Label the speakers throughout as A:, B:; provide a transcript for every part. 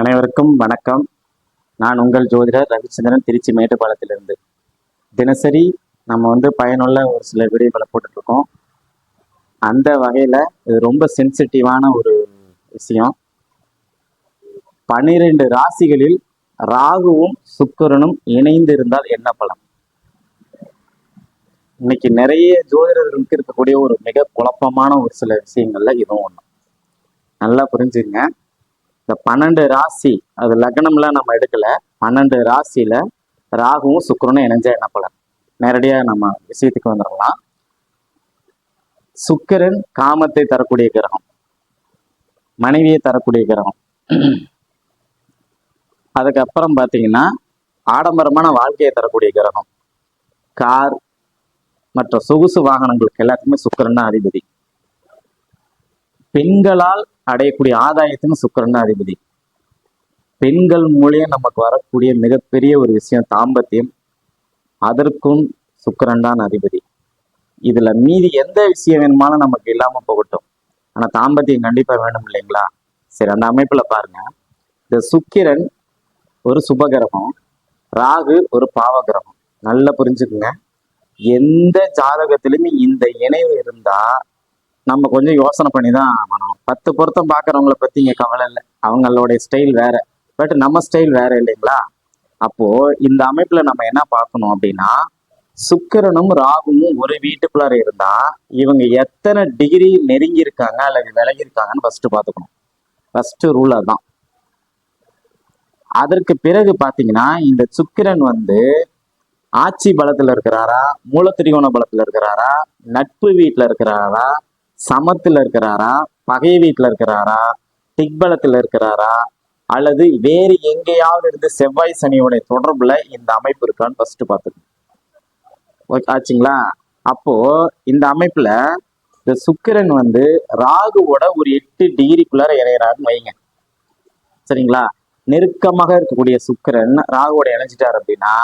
A: அனைவருக்கும் வணக்கம். நான் உங்கள் ஜோதிடர் ரவிச்சந்திரன் திருச்சி மேட்டுப்பாளையத்திலிருந்து. தினசரி நம்ம வந்து பயனுள்ள ஒரு சில வீடியோக்களை போட்டுட்ருக்கோம். அந்த வகையில் இது ரொம்ப சென்சிட்டிவான ஒரு விஷயம். பன்னிரெண்டு ராசிகளில் ராகுவும் சுக்கரனும் இணைந்து இருந்தால் என்ன பலம் இன்னைக்கு நிறைய ஜோதிடர்களுக்கு இருக்கக்கூடிய ஒரு மிக குழப்பமான ஒரு சில விஷயங்கள்ல இதுவும் ஒன்று நல்லா புரிஞ்சுங்க. இந்த பன்னெண்டு ராசி அது லக்னம்லாம் நம்ம எடுக்கல. பன்னெண்டு ராசியில ராகுவும் சுக்கரனும் இணைஞ்சா என்ன பலன்? நேரடியாக நம்ம விஷயத்துக்கு வந்துடலாம். சுக்கரன் காமத்தை தரக்கூடிய கிரகம். மனைவியை தரக்கூடிய கிரகம். அதுக்கப்புறம் பார்த்தீங்கன்னா ஆடம்பரமான வாழ்க்கையை தரக்கூடிய கிரகம். கார் மற்ற சொகுசு வாகனங்களுக்கு எல்லாத்துக்குமே சுக்கரன் தான் அதிபதி. பெண்களால் அடையக்கூடிய ஆதாயத்துக்கும் சுக்கிரன் அதிபதி. பெண்கள் மூலியம் நமக்கு வரக்கூடிய மிகப்பெரிய ஒரு விஷயம் தாம்பத்தியம். அதற்கும் சுக்கிரன் தான் அதிபதி. இதுல மீதி எந்த விஷயம் வேணுமாலும் நமக்கு இல்லாம போகட்டும். ஆனா தாம்பத்தியம் கண்டிப்பா வேணும் இல்லைங்களா? சரி அந்த அமைப்புல பாருங்க. இந்த சுக்கிரன் ஒரு சுபகிரகம் ராகு ஒரு பாவகிரகம் நல்லா புரிஞ்சுக்குங்க. எந்த ஜாதகத்திலுமே இந்த இணைவு இருந்தா நம்ம கொஞ்சம் யோசனை பண்ணி தான் பண்ணணும் பத்து பொருத்தம் பார்க்குறவங்கள பற்றி இங்கே கவலை இல்லை. அவங்களுடைய ஸ்டைல் வேற. பட் நம்ம ஸ்டைல் வேற இல்லைங்களா? அப்போ இந்த அமைப்பில் நம்ம என்ன பார்க்கணும் அப்படின்னா சுக்கிரனும் ராகுவும் ஒரு வீட்டுக்குள்ளார இருந்தா இவங்க எத்தனை டிகிரி நெருங்கி இருக்காங்க அல்லது விலகி இருக்காங்கன்னு ஃபர்ஸ்ட் பார்த்துக்கணும். ஃபர்ஸ்ட் ரூல் அதான் அதற்கு பிறகு பார்த்தீங்கன்னா இந்த சுக்கிரன் வந்து ஆட்சி பலத்தில் இருக்கிறாரா? மூலத்திரிகோண பலத்தில் இருக்கிறாரா? நட்பு வீட்டில் இருக்கிறாரா? சமத்துல இருக்கிறாரா? பகை வீட்டுல இருக்கிறாரா? திக்பலத்துல இருக்கிறாரா? அல்லது வேறு எங்கேயாவது இருந்து செவ்வாய் சனியோட தொடர்புல இந்த அமைப்பு இருக்கான்னு ஃபர்ஸ்ட் பார்த்துக்கணும். ஆச்சுங்களா? அப்போ இந்த அமைப்புல இந்த சுக்கிரன் வந்து ராகுவோட ஒரு எட்டு டிகிரிக்குள்ளார இறையிறாருன்னு வைங்க. சரிங்களா? நெருக்கமாக இருக்கக்கூடிய சுக்கிரன் ராகுவோட இணைஞ்சிட்டார் அப்படின்னா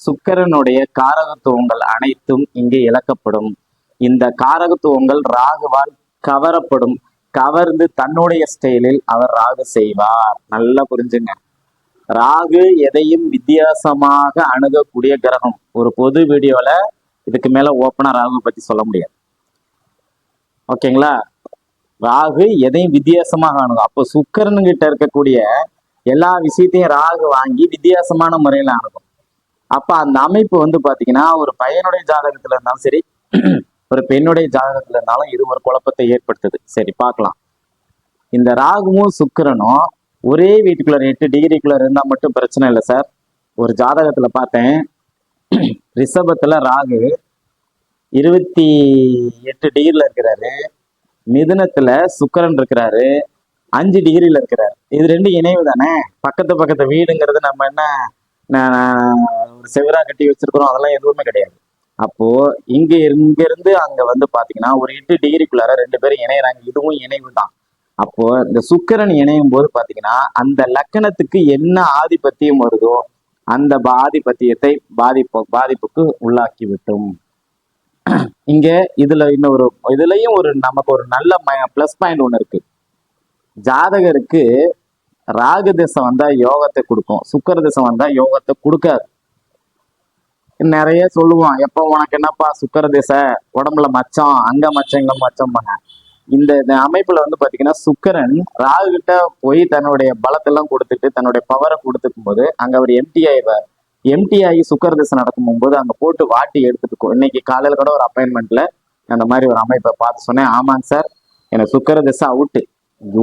A: சுக்கரனுடைய காரகத்துவங்கள் அனைத்தும் இங்கே இழக்கப்படும். இந்த காரகத்துவங்கள் ராகுவால் கவரப்படும். கவர்ந்து தன்னுடைய ஸ்டைலில் அவர் ராகு செய்வார். நல்லா புரிஞ்சுங்க. ராகு எதையும் வித்தியாசமாக அணுகக்கூடிய கிரகம். ஒரு பொது வீடியோல இதுக்கு மேல ஓப்பனா ராகு பத்தி சொல்ல முடியாது. ஓகேங்களா? ராகு எதையும் வித்தியாசமாக அணுகும். அப்போ சுக்கரன் கிட்ட இருக்கக்கூடிய எல்லா விஷயத்தையும் ராகு வாங்கி வித்தியாசமான முறையில அணுகும். அப்ப அந்த அமைப்பு வந்து பாத்தீங்கன்னா ஒரு பையனுடைய ஜாதகத்துல இருந்தாலும் சரி ஒரு பெண்ணுடைய ஜாதகத்துல இருந்தாலும் இது ஒரு குழப்பத்தை ஏற்படுத்துது. சரி பார்க்கலாம். இந்த ராகுவும் சுக்கரனும் ஒரே வீட்டுக்குள்ள எட்டு டிகிரிக்குள்ள இருந்தா மட்டும் பிரச்சனை இல்லை சார் ஒரு ஜாதகத்துல பார்த்தேன். ரிஷபத்துல ராகு இருபத்தி எட்டு டிகிரில இருக்கிறாரு. மிதுனத்துல சுக்கரன் இருக்கிறாரு. அஞ்சு டிகிரியில் இருக்கிறாரு. இது ரெண்டு இணைவு தானே? பக்கத்து பக்கத்து வீடுங்கிறது நம்ம என்ன ஒரு செவரா கட்டி வச்சிருக்கிறோம். அதெல்லாம் எதுவுமே கிடையாது. அப்போ இங்க இங்க இருந்து அங்க வந்து பாத்தீங்கன்னா ஒரு எட்டு டிகிரிக்குள்ளார ரெண்டு பேரும் இணையறாங்க. இதுவும் இணைவு தான். அப்போ இந்த சுக்கரன் இணையும் போது பாத்தீங்கன்னா அந்த லக்கணத்துக்கு என்ன ஆதிபத்தியம் வருதோ அந்த ஆதிபத்தியத்தை பாதிப்பு பாதிப்புக்கு உள்ளாக்கி விட்டும். இங்க இதுல இன்னொரு இதுலயும் ஒரு நமக்கு ஒரு நல்ல பிளஸ் பாயிண்ட் ஒண்ணு இருக்கு. ஜாதகருக்கு ராகு திசை வந்தா யோகத்தை கொடுக்கும். சுக்கர திசை வந்தா யோகத்தை கொடுக்காது. நிறைய சொல்லுவான் எப்போ உனக்கு என்னப்பா சுக்கர திசை? உடம்புல மச்சம் அங்க மச்சம் இங்க மச்சம் பண்ண இந்த அமைப்புல வந்து பாத்தீங்கன்னா சுக்கரன் ராகு கிட்ட போய் தன்னுடைய பலத்தெல்லாம் கொடுத்துட்டு தன்னுடைய பவரை கொடுத்துக்கும் போது அங்க அவர் எம்டி ஆயிடுவார். எம்டி ஆகி சுக்கர திசை நடக்கும் போது அங்க போட்டு வாட்டி எடுத்துட்டு இன்னைக்கு காலையில கூட ஒரு அப்பாயின்மெண்ட்ல அந்த மாதிரி ஒரு அமைப்பை பார்த்து சொன்னேன். ஆமாங்க சார் எனக்கு சுக்கர திசை அவுட்டு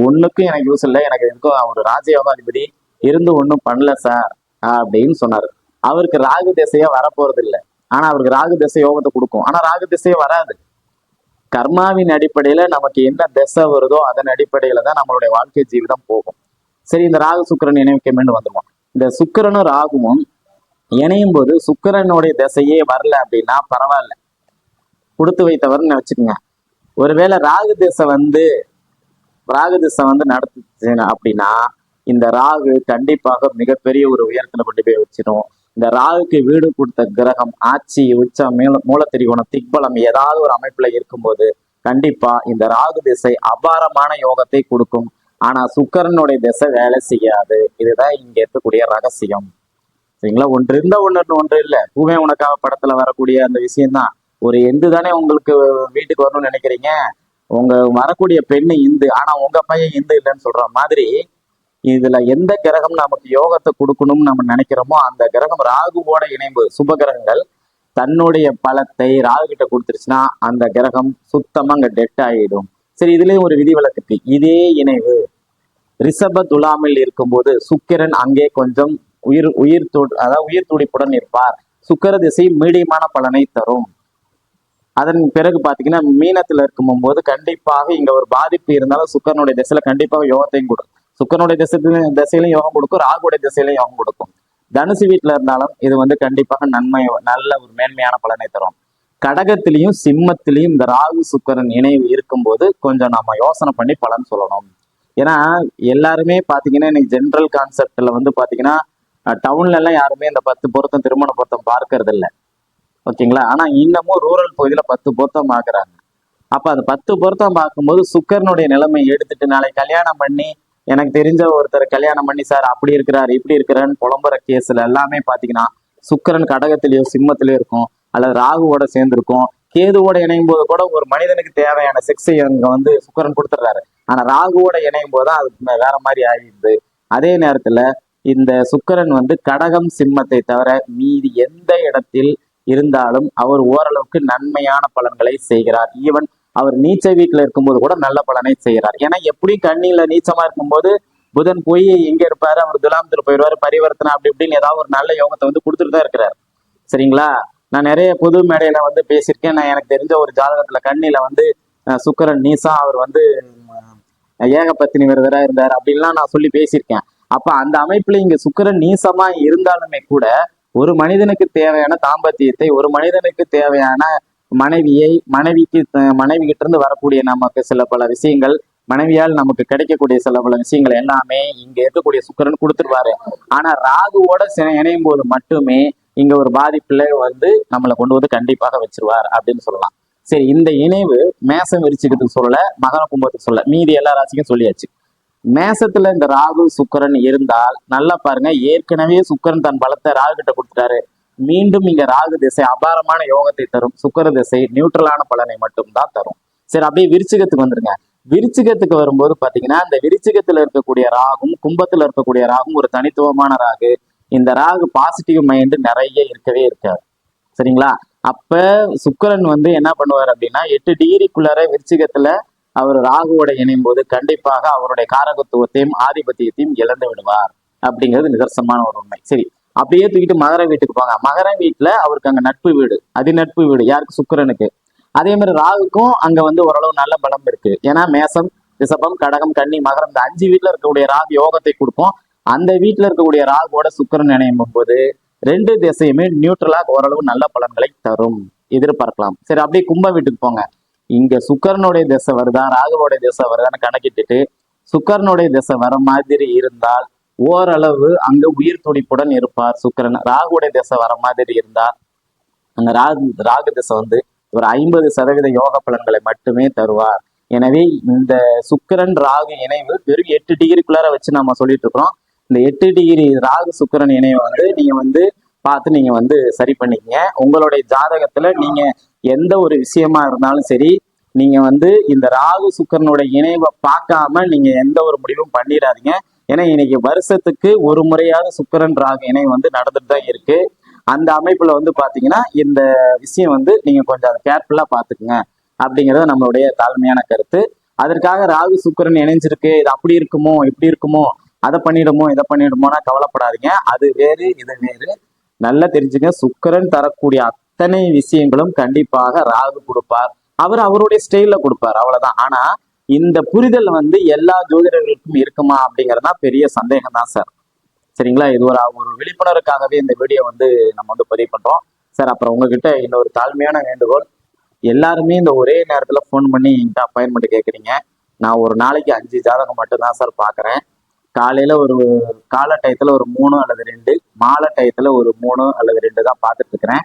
A: ஒண்ணுக்கும் எனக்கு யூஸ் இல்லை. எனக்கு எதுக்கும் ஒரு ராஜயோகாதிபதி இருந்து ஒன்றும் பண்ணல சார் அப்படின்னு சொன்னார். அவருக்கு ராகு திசையே வரப்போறது இல்லை ஆனா அவருக்கு ராகு திசை யோகத்தை கொடுக்கும். ஆனா ராகு திசையே வராது. கர்மாவின் அடிப்படையில நமக்கு என்ன திசை வருதோ அதன் அடிப்படையில தான் நம்மளுடைய வாழ்க்கை ஜீவிதம் போகும். சரி இந்த ராகு சுக்கிரன் இணைக்க மீண்டும் வந்துருவோம். இந்த சுக்கிரனும் ராகுவும் இணையும் போது சுக்கிரனுடைய திசையே வரல அப்படின்னா பரவாயில்ல. கொடுத்து வைத்தவர்னு வச்சுக்கோங்க. ஒருவேளை ராகு திசை வந்து ராகு திசை வந்து நடத்துச்சு அப்படின்னா இந்த ராகு கண்டிப்பாக மிகப்பெரிய ஒரு உயரத்துல கொண்டு போய் வச்சிடும் இந்த ராகுக்கு வீடு கொடுத்த கிரகம் ஆட்சி உச்சம் மேல மூலத்திரிகோணம் திக்பலம் ஏதாவது ஒரு அமைப்புல இருக்கும்போது கண்டிப்பா இந்த ராகு திசை அபாரமான யோகத்தை கொடுக்கும். ஆனா சுக்கரனுடைய திசை வேலை செய்யாது. இதுதான் இங்க இருக்கக்கூடிய ரகசியம். சரிங்களா? ஒன்று இருந்த ஒன்று ஒன்று இல்ல. பூவே உனக்காக படத்துல வரக்கூடிய அந்த விஷயம்தான். ஒரு எந்து தானே உங்களுக்கு வீட்டுக்கு வரணும்னு நினைக்கிறீங்க? உங்க வரக்கூடிய பெண்ணு இந்து. ஆனா உங்க பையன் இந்து இல்லைன்னு சொல்ற மாதிரி இதுல எந்த கிரகம் நமக்கு யோகத்தை கொடுக்கணும்னு நம்ம நினைக்கிறோமோ அந்த கிரகம் ராகுவோட இணைவு சுப கிரகங்கள் தன்னுடைய பலத்தை ராகு கிட்ட கொடுத்துருச்சுன்னா அந்த கிரகம் சுத்தமா அங்க டெட் ஆயிடும். சரி இதுலயும் ஒரு விதிவிலக்கு இருக்கு. இதே இணைவு. ரிஷப துலாமில் இருக்கும்போது சுக்கிரன் அங்கே கொஞ்சம் உயிர் உயிர் து அதாவது உயிர் துடிப்புடன் இருப்பார். சுக்கர திசை மீடியமான பலனை தரும். அதன் பிறகு பாத்தீங்கன்னா மீனத்துல இருக்கும் போது கண்டிப்பாக இங்க ஒரு பாதிப்பு இருந்தாலும் சுக்கரனுடைய திசையில கண்டிப்பாக யோகத்தையும் கொடுக்கும் சுக்கரனுடைய திசையிலும் திசையிலும் யோகம் கொடுக்கும் ராகுடைய திசையிலும் யோகம் கொடுக்கும். தனுசு வீட்டில் இருந்தாலும் இது வந்து கண்டிப்பாக நன்மை நல்ல ஒரு மேன்மையான பலனை தரும். கடகத்திலையும் சிம்மத்திலையும் இந்த ராகு சுக்கரன் இணைவு இருக்கும்போது கொஞ்சம் நம்ம யோசனை பண்ணி பலன் சொல்லணும். ஏன்னா எல்லாருமே பாத்தீங்கன்னா இன்னைக்கு ஜென்ரல் கான்செப்ட்ல வந்து பாத்தீங்கன்னா டவுன்ல எல்லாம் யாருமே இந்த பத்து பொருத்தம் திருமண பொருத்தம் பார்க்கறது இல்ல. ஓகேங்களா? ஆனா இன்னமும் ரூரல் பகுதியில பத்து பொருத்தம் பார்க்குறாங்க அப்ப அந்த பத்து பொருத்தம் பார்க்கும்போது சுக்கரனுடைய நிலைமை எடுத்துட்டு நாளை கல்யாணம் பண்ணி எனக்கு தெரிஞ்ச ஒருத்தர் கல்யாணம் பண்ணி சார் அப்படி இருக்கிறாரு இப்படி இருக்கிறாருன்னு புலம்புற கேஸ்ல எல்லாமே பாத்தீங்கன்னா சுக்கரன் கடகத்திலயோ சிம்மத்திலயோ இருக்கும். அல்லது ராகுவோட சேர்ந்திருக்கும். கேதுவோட இணையும் போது கூட ஒரு மனிதனுக்கு தேவையான செக்ஸை அங்க வந்து சுக்கரன் கொடுத்துட்றாரு. ஆனா ராகுவோட இணையும் போது அது வேற மாதிரி ஆகிடுது. அதே நேரத்துல இந்த சுக்கரன் வந்து கடகம் சிம்மத்தை தவிர மீதி எந்த இடத்தில் இருந்தாலும் அவர் ஓரளவுக்கு நன்மையான பலன்களை செய்கிறார். ஈவன் அவர் நீச்ச வீட்டில் இருக்கும்போது கூட நல்ல பலனை செய்கிறார். ஏன்னா எப்படி கண்ணியில் நீச்சமா இருக்கும்போது புதன் போய் எங்க இருப்பாரு அவர் துலாமத்தில் போயிடுவாரு பரிவர்த்தனை அப்படி இப்படின்னு ஏதாவது ஒரு நல்ல யோகத்தை வந்து கொடுத்துட்டு தான் இருக்கிறார். சரிங்களா? நான் நிறைய புது மேடையில வந்து பேசியிருக்கேன். நான் எனக்கு தெரிஞ்ச ஒரு ஜாதகத்துல கண்ணில வந்து சுக்கரன் நீசா அவர் வந்து ஏகபத்தினி விரதரா இருந்தார் அப்படின்லாம் நான் சொல்லி பேசியிருக்கேன். அப்ப அந்த அமைப்புல இங்க சுக்கரன் நீசமா இருந்தாலுமே கூட ஒரு மனிதனுக்கு தேவையான தாம்பத்தியத்தை ஒரு மனிதனுக்கு தேவையான மனைவியை மனைவிக்கு த- மனைவி கிட்ட இருந்து வரக்கூடிய நமக்கு சில பல விஷயங்கள் மனைவியால் நமக்கு கிடைக்கக்கூடிய சில பல விஷயங்கள் எல்லாமே இங்க இருக்கக்கூடிய சுக்கரன் கொடுத்துருவாரு. ஆனா ராகுவோட இணையும் போது மட்டுமே இங்க ஒரு பாதிப்புல வந்து நம்மளை கொண்டு வந்து கண்டிப்பாக வச்சிருவார் அப்படின்னு சொல்லலாம். சரி இந்த இணைவு மேசம் விரிச்சுக்கிறதுக்கு சொல்லல மகன கும்பத்துக்கு சொல்ல மீதி எல்லா ராசிக்கும் சொல்லியாச்சு. மேசத்துல இந்த ராகு சுக்கரன் இருந்தால் நல்லா பாருங்க ஏற்கனவே சுக்கரன் தன் பலத்தை ராகு கிட்ட கொடுத்துட்டாரு. மீண்டும் இங்க ராகு திசை அபாரமான யோகத்தை தரும். சுக்கர திசை நியூட்ரலான பலனை மட்டும்தான் தரும். சரி அப்படியே விருச்சிகத்துக்கு வந்துருங்க. விருச்சிகத்துக்கு வரும்போது பாத்தீங்கன்னா இந்த விருச்சிகத்துல இருக்கக்கூடிய ராகும் கும்பத்துல இருக்கக்கூடிய ராகும் ஒரு தனித்துவமான ராகு. இந்த ராகு பாசிட்டிவ் மைண்ட் நிறைய இருக்கவே இருக்காது. சரிங்களா? அப்ப சுக்கரன் வந்து என்ன பண்ணுவார் அப்படின்னா எட்டு டிகிரிக்குள்ளார விருச்சிகத்துல அவர் ராகுவோட இணையும் போது கண்டிப்பாக அவருடைய காரகத்துவத்தையும் ஆதிபத்தியத்தையும் இழந்து விடுவார். அப்படிங்கிறது நிதர்சனமான ஒரு உண்மை. சரி அப்படியே தூக்கிட்டு மகர வீட்டுக்கு போங்க. மகர வீட்டுல அவருக்கு அங்க நட்பு வீடு. அதிநட்பு வீடு. யாருக்கு? சுக்கிரனுக்கு. அதே மாதிரி ராகுக்கும் அங்க வந்து ஓரளவு நல்ல பலம் இருக்கு. ஏன்னா மேசம் ரிஷபம் கடகம் கன்னி மகரம் இந்த அஞ்சு வீட்டுல இருக்கக்கூடிய ராகு யோகத்தை கொடுக்கும். அந்த வீட்டுல இருக்கக்கூடிய ராகுவோட சுக்கரன் இணையும் போது ரெண்டு திசையுமே நியூட்ரலா ஓரளவு நல்ல பலன்களை தரும். எதிர்பார்க்கலாம். சரி அப்படியே கும்ப வீட்டுக்கு போங்க. இங்க சுக்கரனுடைய திசை வருதா? ராகுவோடைய திசை வருதான்னு கணக்கிட்டுட்டு சுக்கரனுடைய திசை வர மாதிரி இருந்தால் ஓரளவு அங்க உயிர் துடிப்புடன் இருப்பார். சுக்கிரன் ராகுடைய திசை வர மாதிரி இருந்தா அந்த ராகு ராகு திசை வந்து ஒரு ஐம்பது சதவீத யோக பலன்களை மட்டுமே தருவார். எனவே இந்த சுக்கிரன் ராகு இணைவு வெறும் எட்டு டிகிரிக்குள்ளார வச்சு நம்ம சொல்லிட்டு இருக்கிறோம். இந்த எட்டு டிகிரி ராகு சுக்கரன் இணைவை வந்து நீங்க வந்து பார்த்து நீங்க வந்து சரி பண்ணிக்கங்க. உங்களுடைய ஜாதகத்துல நீங்க எந்த ஒரு விஷயமா இருந்தாலும் சரி நீங்க வந்து இந்த ராகு சுக்கரனுடைய இணைவை பார்க்காம நீங்க எந்த ஒரு முடிவும் பண்ணிடாதீங்க. ஏன்னா இன்னைக்கு வருஷத்துக்கு ஒரு முறையாவது சுக்கரன் ராகு இணை வந்து நடந்துட்டு தான் இருக்கு. அந்த அமைப்புல வந்து பாத்தீங்கன்னா இந்த விஷயம் வந்து நீங்க கொஞ்சம் அதை கேர்ஃபுல்லா பாத்துக்குங்க அப்படிங்கிறது நம்மளுடைய தாழ்மையான கருத்து. அதற்காக ராகு சுக்கிரன் இணைஞ்சிருக்கு. இது அப்படி இருக்குமோ இப்படி இருக்குமோ அதை பண்ணிடுமோ இதை பண்ணிடுமோனா கவலைப்படாதீங்க. அது வேறு இது வேறு. நல்லா தெரிஞ்சுங்க சுக்கரன் தரக்கூடிய அத்தனை விஷயங்களும் கண்டிப்பாக ராகு கொடுப்பார். அவர் அவருடைய ஸ்டைல கொடுப்பார். அவ்வளவுதான். ஆனா இந்த புரிதல் வந்து எல்லா ஜோதிடர்களுக்கும் இருக்குமா அப்படிங்கிறதா பெரிய சந்தேகம் தான் சார். சரிங்களா? இது ஒரு ஒரு விழிப்புணர்வுக்காகவே இந்த வீடியோ வந்து நம்ம வந்து பதிவு பண்றோம். சார் அப்புறம் உங்ககிட்ட இன்னொரு தாழ்மையான வேண்டுகோள். எல்லாருமே இந்த ஒரே நேரத்துல ஃபோன் பண்ணி என்கிட்ட அப்பாயின்மெண்ட் கேட்குறீங்க நான் ஒரு நாளைக்கு அஞ்சு ஜாதகம் மட்டும்தான் சார் பார்க்குறேன் காலையில ஒரு காலை டயத்துல ஒரு மூணு அல்லது ரெண்டு மாலை டயத்துல ஒரு மூணு அல்லது ரெண்டு தான் பார்த்துட்டு இருக்கிறேன்.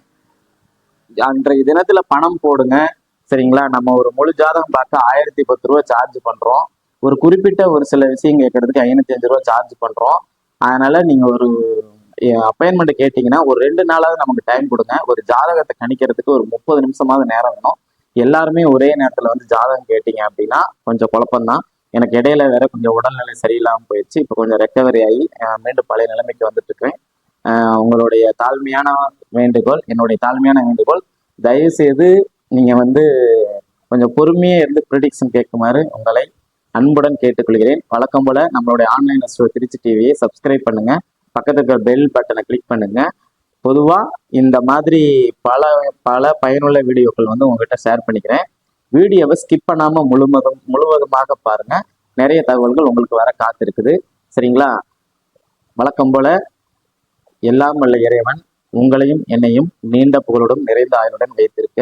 A: அன்றைய தினத்துல பணம் போடுங்க. சரிங்களா? நம்ம ஒரு முழு ஜாதகம் பார்க்க ஆயிரத்தி பத்து ரூபா சார்ஜ் பண்றோம். ஒரு குறிப்பிட்ட ஒரு சில விஷயம் கேட்கறதுக்கு ஐநூத்தி அஞ்சு ரூபா சார்ஜ் பண்றோம். அதனால நீங்க ஒரு அப்பாயின்மெண்ட் கேட்டீங்கன்னா ஒரு ரெண்டு நாளாவது நமக்கு டைம் கொடுங்க. ஒரு ஜாதகத்தை கணிக்கிறதுக்கு ஒரு முப்பது நிமிஷமாவது நேரம் வேணும். எல்லாருமே ஒரே நேரத்துல வந்து ஜாதகம் கேட்டீங்க அப்படின்னா கொஞ்சம் குழப்பம்தான். எனக்கு இடையில வேற கொஞ்சம் உடல்நிலை சரியில்லாமல் போயிடுச்சு. இப்போ கொஞ்சம் ரெக்கவரி ஆகி மீண்டும் பழைய நிலைமைக்கு வந்துட்டு இருக்கேன் உங்களுடைய தாழ்மையான வேண்டுகோள் என்னுடைய தாழ்மையான வேண்டுகோள் தயவு செய்து நீங்கள் வந்து கொஞ்சம் பொறுமையே இருந்து ப்ரிடிக்ஷன் கேட்குமாறு உங்களை அன்புடன் கேட்டுக்கொள்கிறேன். வழக்கம் போல நம்மளுடைய ஆன்லைன் ஸ்டோர் திருச்சி டிவியை சப்ஸ்கிரைப் பண்ணுங்கள் பக்கத்தில் இருக்கிற பெல் பட்டனை கிளிக் பண்ணுங்கள் பொதுவாக இந்த மாதிரி பல பல பயனுள்ள வீடியோக்கள் வந்து உங்ககிட்ட ஷேர் பண்ணிக்கிறேன். வீடியோவை ஸ்கிப் பண்ணாமல் முழுவதும் முழுவதுமாக பாருங்கள் நிறைய தகவல்கள் உங்களுக்கு வர காத்திருக்குது. சரிங்களா? வழக்கம் போல எல்லாம் வல்ல இறைவன் உங்களையும் என்னையும் நீண்ட புகழுடன் நிறைந்த ஆயுளுடன் வைத்திருக்க